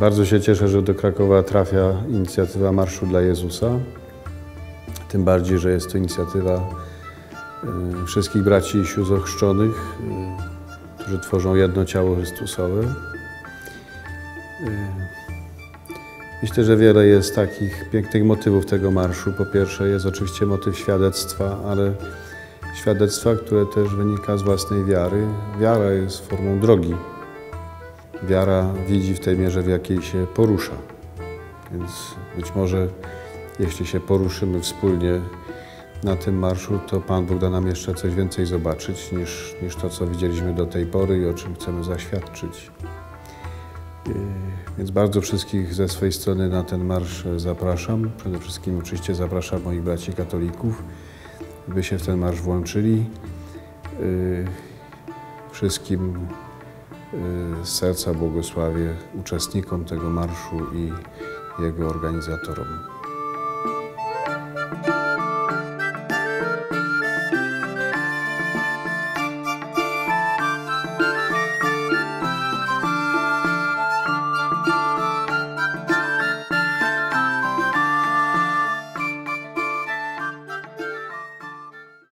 Bardzo się cieszę, że do Krakowa trafia inicjatywa Marszu dla Jezusa. Tym bardziej, że jest to inicjatywa y, wszystkich braci i sióstr ochrzczonych, y, którzy tworzą jedno ciało Chrystusowe. Y, Myślę, że wiele jest takich pięknych motywów tego marszu. Po pierwsze jest oczywiście motyw świadectwa, ale świadectwa, które też wynika z własnej wiary. Wiara jest formą drogi. Wiara widzi w tej mierze, w jakiej się porusza. Więc być może jeśli się poruszymy wspólnie na tym marszu, to Pan Bóg da nam jeszcze coś więcej zobaczyć niż, niż to, co widzieliśmy do tej pory i o czym chcemy zaświadczyć. Yy, Więc bardzo wszystkich ze swojej strony na ten marsz zapraszam. Przede wszystkim oczywiście zapraszam moich braci katolików, by się w ten marsz włączyli. Yy, Wszystkim serca błogosławię uczestnikom tego marszu i jego organizatorom.